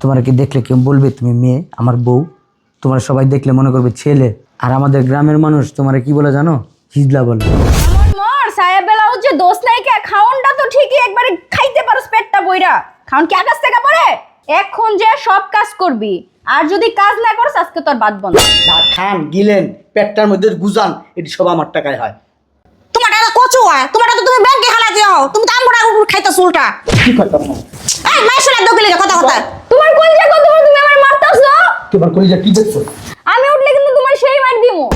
তোমার কি দেখলে কেউ বলবে তুমি মেয়ে আমার বউ? তোমার সবাই দেখলে মনে করবে ছেলে। আর আমাদের গ্রামের মানুষ তোমার কি বলে জানো? হিজলা বলে। আমার মর সাহেব বেলা হচ্ছে দোষ নাই কে? খাওনটা তো ঠিকই একবারে খাইতে পারো পেটটা বইরা। খাওন কি আকাশ থেকে পড়ে? এখন যে সব কাজ করবি আর যদি কাজ না করস আজকে তোর বাদ বন্ধ যা খান গিলেন পেটটার মধ্যে গুজান এটি সব আমার টাকায় হয়। তোমার টাকা কচু হয় তোমার টাকা তুমি ব্যাংকে খালা দিও তুমি তো আমরা খাইতে চুলটা কি করতাম? এই মাইশুলা দগলে কথা কথা তোমার কোন জায়গা তোমার তুমি আমার মারতাছো? তোমার কলিজা কি দেখছ? আমি উঠলে কিন্তু তোমার সেই মার দিমু।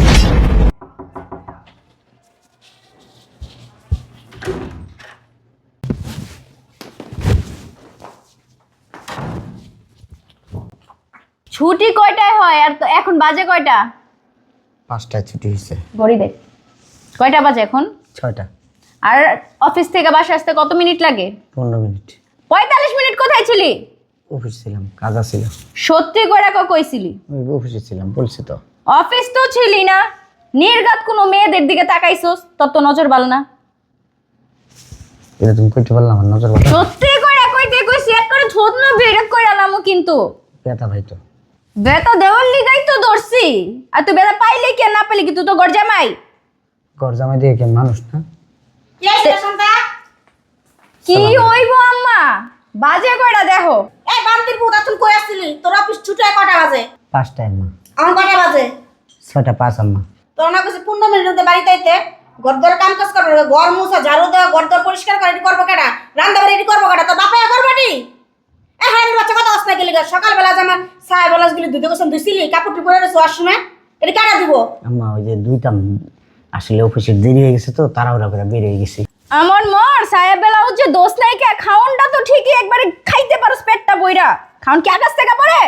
ছুটি কয়টায় হয়? আর তো এখন বাজে কয়টা? পাঁচটায় ছুটি হয়েছে ঘড়ি দেখ কয়টা বাজে এখন? ছয়টা। আর অফিস থেকে বাসা আসতে কত মিনিট লাগে? পনেরো মিনিট। পঁয়তাল্লিশ মিনিট কোথায় ছিলি? অফিস ছিলাম কাজা ছিল সত্যি করে ক কইছিলি? ওই অফিসে ছিলাম বলছি তো। অফিস তো ছিলি না নির্গাত কোনো মেয়েদের দিকে তাকাইছোস তোর তো নজর ভালো না। এটা তুমি কইতে পারলাম আমার নজর বাটা সত্যি করে কইতে কইছি এক করে ছোট না বেরেক কই আলামু কিন্তু। পেতা ভাই তো। দেওয়ার লিগাই তো ধরছি আর তুই বেতা পাইলে কি আর না পাইলে কি তুই তো গড় জামাই দিয়ে কেন মানুষ না? কি হইব আম্মা? বাজে কয়টা দেখো পুতা তুই কই আসছিলি? তোর অফিস ছুটি হয় কটা বাজে? পাঁচটায় মা। আমার কটা বাজে? ছয়টা পাঁচ আম্মা। তোর না কাছে পনেরো মিনিটের মধ্যে বাড়িতে আইতে। কাম কাজ করব ঘর মুছা ঝাড়ু দেওয়া পরিষ্কার করে এটি করব কেটা রান্না বাড়ি এটি করব কেটা তোর বাপা করব এটি এ হ্যাঁ বাচ্চা কথা আসতে গেলি সকালবেলা জামা সাহেব বলাস গেলি দুধে ধুইছিলি? আর সময় এটি কেনা দিব? আম্মা ওই যে দুইটা আসলে অফিসে দেরি হয়ে গেছে তো তাড়াহুড়া করে বের হয়ে গেছি। আমার মর সাহেব বেলা হচ্ছে দোষ নাই কে? খাওনটা তো ঠিকই একবারে খাইতে পেটটা বইরা খাওন কি আকাশ থেকে পড়ে?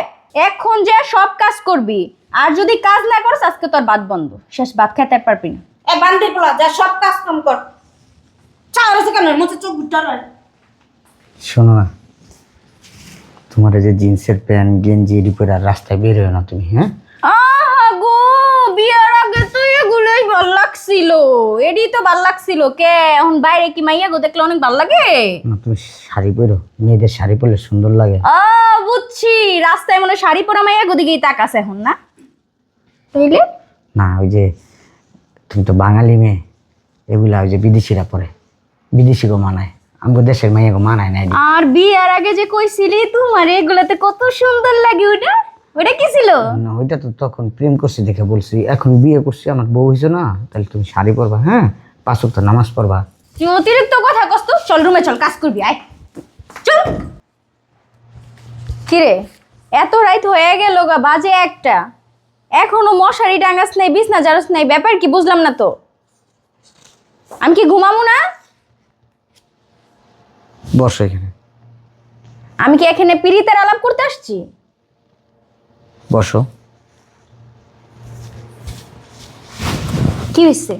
এখন যে সব কাজ করবি আর যদি কাজ না করস আজকে তোর বাদ বন্ধ। শেষ ভাত খেতে পারবি না। এ বান্দির পোলা যা সব কাজ কাম কর। চা রয়েছে কেন? মুছে চোখ গুটা রয়। শোনো না তোমার এই যে জিন্সের প্যান্ট গেঞ্জি এটি পরে আর রাস্তায় বের হয় না তুমি হ্যাঁ? আহা গো বিয়ার আগে ভালো লাগছিল এডি তো ভালো লাগছিল কে? এখন বাইরে কি মাইয়া গো দেখলে অনেক ভালো লাগে না তুমি শাড়ি পরো। মেয়েদের শাড়ি পরলে সুন্দর লাগে। আ বুঝছি। রাস্তায় মনে শাড়ি পরা মাইয়া গো দিকেই তাকাছে এখন না? তাইলে? না ওই যে তুমি তো বাঙালি মেয়ে। এগুলা ওই যে বিদেশিরা পরে। বিদেশিগো মানায়। আমাকে দেশের মেয়েগো মানায় না। আর বিয়ার আগে যে কইছিলি তোমার এগুলাতে কত সুন্দর লাগে ওটা ওটা কি ছিল? না ওইটা তো তখন প্রেম করছি দেখে বলছি এখন বিয়ে করছি আমার বউ হইছো না তাহলে তুমি শাড়ি পরবা হ্যাঁ? পাঁচ তো নামাজ পড়বা। তুই অতিরিক্ত কথা কষ্ট চল রুমে চল কাজ করবি আয়। চল। কিরে এত রাইত হয়ে গেল গা বাজে একটা। এখনও মশারি টাঙাস নাই বিছনা জারস নাই ব্যাপার কি বুঝলাম না তো? আমি কি ঘুমাবো না? বসো এখানে। আমি কি এখানে পিরিতের আলাপ করতে আসছি? বসো। কি হয়েছে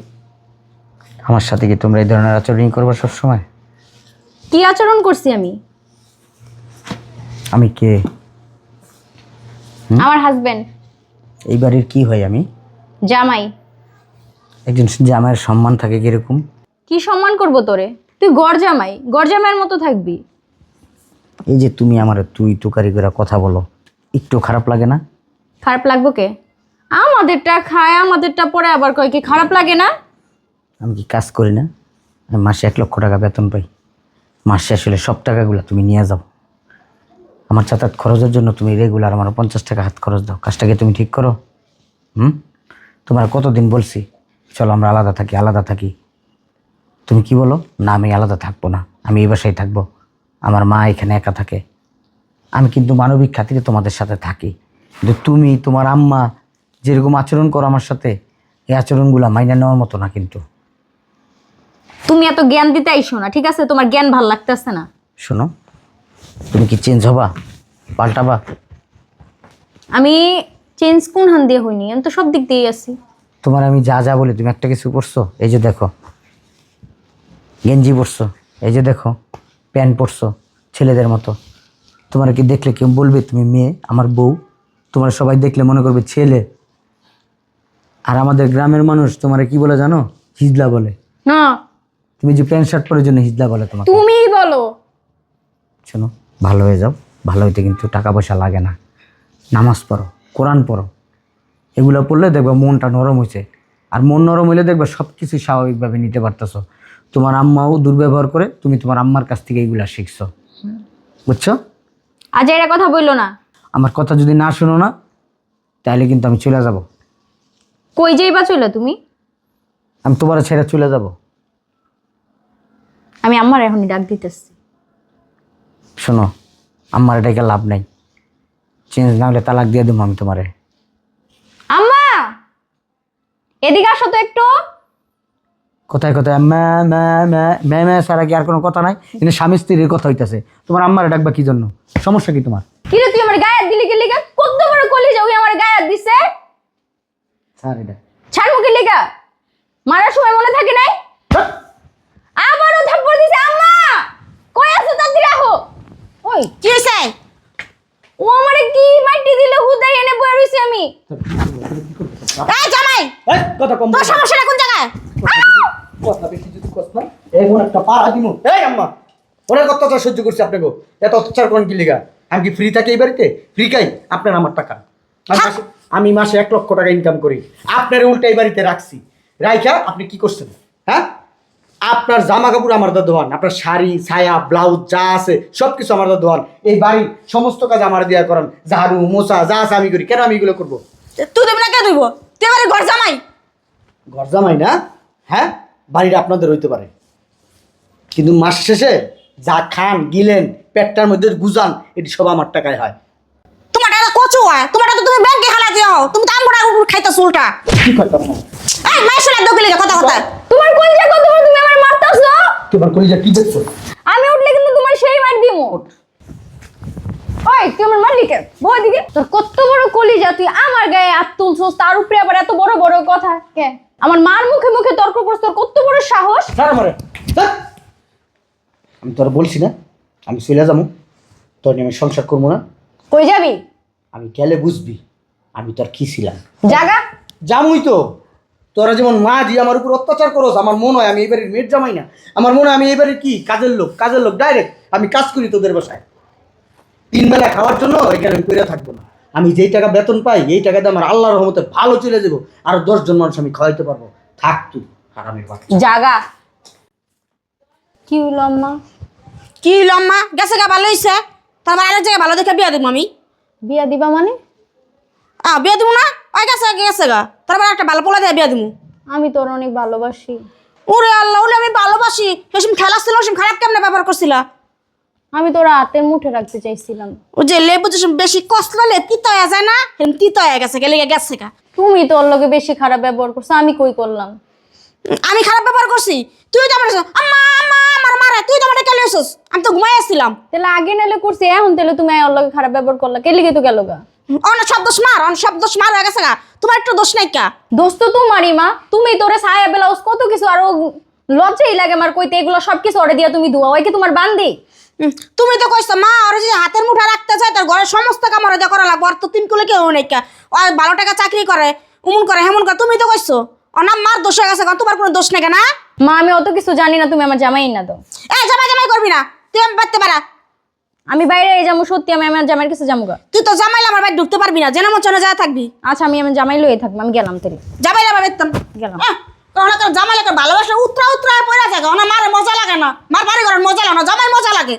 আমার সাথে কি তোমরা এই ধরনের আচরণ করবা সবসময়? কি আচরণ করছি আমি? আমি কে? আমার হাজবেন্ড এই বাড়ির কি হয় আমি? জামাই। একজন জামাইয়ের সম্মান থাকে কীরকম? কি সম্মান করব তোরে? তুই গড় জামাই গড় জামাইয়ের মতো থাকবি। এই যে তুমি আমার তুই তুকারি করে কথা বলো একটু খারাপ লাগে না? খারাপ লাগবো কে? আমাদেরটা খায়, আমাদেরটা পরে আবার কয় কি খারাপ লাগে না? আমি কি কাজ করি না? আমি মাসে এক লক্ষ টাকা বেতন পাই। মাসে আসলে সব টাকাগুলো তুমি নিয়ে যাও। আমার যাতায়াত খরচের জন্য তুমি রেগুলার আমার পঞ্চাশ টাকা হাত খরচ দাও। কাজটাকে তুমি ঠিক করো। হুম? তোমার কতদিন বলছি? চলো আমরা আলাদা থাকি আলাদা থাকি। তুমি কি বলো? না, আমি আলাদা থাকব না। আমি এই বাসায় থাকব। আমার মা এখানে একা থাকে। আমি কিন্তু মানবিক খাতিরে তোমাদের সাথে থাকি। কিন্তু তুমি তোমার আম্মা যেরকম আচরণ করো আমার সাথে এই আচরণগুলো মাইনে নেওয়ার মতো না কিন্তু। তুমি এত জ্ঞান দিতে আইসো না ঠিক আছে? তোমার জ্ঞান ভালো লাগতেছে না। শোনো তুমি কি চেঞ্জ হবা? পাল্টাবা? আমি চেঞ্জ কোন হান দিয়ে হইনি? আমি তো সব দিক দিয়েই আছি। তোমার আমি যা যা বলি তুমি একটা কিছু করছ এই যে দেখো গেঞ্জি পরছো? এই যে দেখো প্যান্ট পরছো? ছেলেদের মতো। তোমার কি দেখলে কেউ বলবে তুমি মেয়ে আমার বউ? তোমার সবাই দেখলে মনে করবে ছেলে। আর আমাদের গ্রামের মানুষ তোমার কি বলে জানো? হিজলা বলে। না। তুমি যে প্যান্ট শার্ট পরার জন্য হিজলা বলে তোমাকে। তুমিই বলো। শোনো ভালো হয়ে যাও। ভালো হইতে কিন্তু টাকা পয়সা লাগে না। নামাজ পড়ো কোরআন পড়ো। এগুলো পড়লে দেখবে মনটা নরম হয়েছে আর মন নরম হইলে দেখবে সব কিছু স্বাভাবিকভাবে নিতে পারতেছো। তোমার আম্মাও দুর্ব্যবহার করে তুমি তোমার আম্মার কাছ থেকে এইগুলা শিখছো। বুঝছ? আজ এটা কথা বলল না। আমার কথা যদি না শোনো না তাহলে কিন্তু আমি চলে যাব। কই যাইবা চলে তুমি? আমি তোমার ছেড়ে চলে যাব। আমি আমার এখনই ডাক দিতেছি। শোনো আমার এটাকে লাভ নাই। চেঞ্জ না হলে তালাক দিয়ে দেবো আমি তোমারে। আম্মা! এদিকে আসো তো একটু। কোথায় কোথায়? ম্যা ম্যা ম্যা ম্যা ম্যা ছাড়া কি আর কোনো কথা নাই? কিন্তু স্বামী স্ত্রীর কথা হইতেছে। তোমার আম্মারে ডাকবা কি জন্য? সমস্যা কি তোমার? কি রে তুই আমার গায়ে দিলি কি লিগা? কত বড় কলি যাও আমার গায়ে দিছে? স্যার এটা। ছাড় মুখে লিগা? মারার সময় মনে থাকে নাই? আবারও থাপ্পড় দিছে আম্মা! কই আছো তাড়াতাড়ি আহো ওই কি হয়েছে ও আমারে কি মাটি দিলে হুদাই এনে বয়ে রইছি আমি। এই জামাই এই, কথা কম তোর। সমস্যাটা কোন জায়গায়? কথা বেশি যদি কস না এমন একটা পাড়া দিমু। এই আম্মা অনেক অত্যাচার সহ্য করছি আপনাকে। এত অত্যাচার করেন কি লিগা? আমি কি ফ্রি থাকি এই বাড়িতে? ফ্রি খাই আপনার আমার টাকা। আমি মাসে আমি মাসে এক লক্ষ টাকা ইনকাম করি। আপনার উল্টা এই বাড়িতে রাখছি। রাইখা আপনি কি করছেন? হ্যাঁ? আপনার জামা কাপড় আমার দা দোয়ান আপনার শাড়ি ছায়া ব্লাউজ যা আছে সব কিছু আমার দা দোয়ান এই বাড়ির সমস্ত কাজ আমার দেওয়া করান। ঝাড়ু মোছা যা আছে আমি করি। কেন আমি এগুলো করব? তুই দেবি না কে দিব? তুই ঘর জামাই। ঘর জামাই না? হ্যাঁ? বাড়িটা আপনাদের হইতে পারে। কিন্তু মাস শেষে যা খান গিলেন পেটটার মধ্যে গুজান এটি সব আমার টাকায় হয়। তোমার টাকা কচু হয়। তোমার তো তুমি ব্যাংকে হালা দিও। তুমি তো আমরা খাইতেছ উল্টা কি না এই মাই শোনা কথা কথা। তোমার কোন জায়গা কত তুমি আমার মারতাছো? তোমার কলিজা কি দেখছ? আমি উঠলে কিন্তু তোমার সেই মার দিমু। ওই তুই আমার মারলি কে বই দিকে তোর কত বড় কলিজা তুই আমার গায়ে হাত তুলছস তার উপরে আবার এত বড় বড় কথা। কে? আমার মার মুখে মুখে তর্ক করছ তোর কত বড় সাহস? মারে ধ্যাৎ। আমি তোর বলছি না আমি চলে যাব। তোর নিয়ে আমি সংসার করব না। কই যাবি? আমি গেলে বুঝবি আমি তোর কি ছিলাম। জাগা। জামুই তো। তোরা যেমন মা জি আমার উপর অত্যাচার করোস আমার মনে হয় আমি এবারে মেয়ের জামাই না। আমার মনে হয় আমি এবারে কি? কাজের লোক কাজের লোক ডাইরেক্ট আমি কাজ করি তোদের বাসায়। তিন বেলা খাওয়ার জন্য এখানে আমি করে থাকব না। আমি যেই টাকা বেতন পাই এই টাকাতে আমার আল্লাহর রহমতে ভালো চলে যাব আর দশজন মানুষ আমি খাওয়াইতে পারব। থাক তুই হারামের বাচ্চা। জাগা। কি হলো আম্মা? কি লম্মা গেছে গা ভালো হইছে? তারপর আরেক জায়গায় ভালো দেখে বিয়া দিব আমি। বিয়া দিবা মানে? আ বিয়া দিব না? ওই গেছে গেছে গা। তারপর একটা ভালো পোলা দিয়ে বিয়া দিব আমি তোর অনেক ভালোবাসি। ওরে আল্লাহ ওরে আমি ভালোবাসি। সেসম খেলা ছিল সেসম খারাপ কেমনে ব্যবহার করছিলা? আমি তোর হাতের মুঠে রাখতে চাইছিলাম। ও যে লেবু যেসম বেশি কষ্ট হলে তিতা হয়ে যায় না? সেরকম তিতা হয়ে গেছে গেলে গেছে গা। তুমি তোর লগে বেশি খারাপ ব্যবহার করছ আমি কই করলাম? আমি খারাপ ব্যবহার করছি? তুই তো আমার আম্মা! আম্মা আমার মারে তুই তো আমার কেলে এসেছিস আমি তো ঘুমাই আসছিলাম। তাহলে আগে নালে করছি এখন তাহলে তুমি ওর লগে খারাপ ব্যবহার করলা। কে লিগে তো গেল গা অন্য সব দোষ মার অন্য সব দোষ মার হয়ে গেছে গা। তোমার একটু দোষ নাই কা? দোস্ত তোমারই মা। তুমি তোরে ছায়া ব্লাউজ কত কিছু আরও লজ্জাই লাগে আমার কইতে এগুলো সব কিছু অর্ডার দিয়া তুমি ধোয়া। ওই কি তোমার বান্দি? তুমি তো কইছো মা যে হাতের মুঠা রাখতে চায় তার ঘরের সমস্ত কাম ওরা করা লাগবে। আর তো তিন কুলে কেউ নেই কা। ভালো টাকা চাকরি করে উমন করে হেমন করে তুমি তো কইছো। অনাম মার দোষ হয়ে গেছে গা, তোমার কোনো দোষ নেই না মা আমি অত কিছু জানি না তুমি আমার জামাই না দাও এ জামাই জামাই করবি না তুই আমি বাড়তে পারা আমি বাইরে এই যাব সত্যি আমি আমার জামাইয়ের কাছে যাব গা। তুই তো জামাই আমার বাড়ি ঢুকতে পারবি না যেন মনে যা থাকবি। আচ্ছা আমি আমার জামাই লয়ে থাকব আমি গেলাম তাহলে। জামাইলে আমার বেতন গেলাম। জামাই জামাইলে ভালোবাসা উত্তরা উত্তরা পড়া যায় ওনা মারে মজা লাগে না। মার বাড়ি ঘরের মজা লাগে না জামাই মজা লাগে।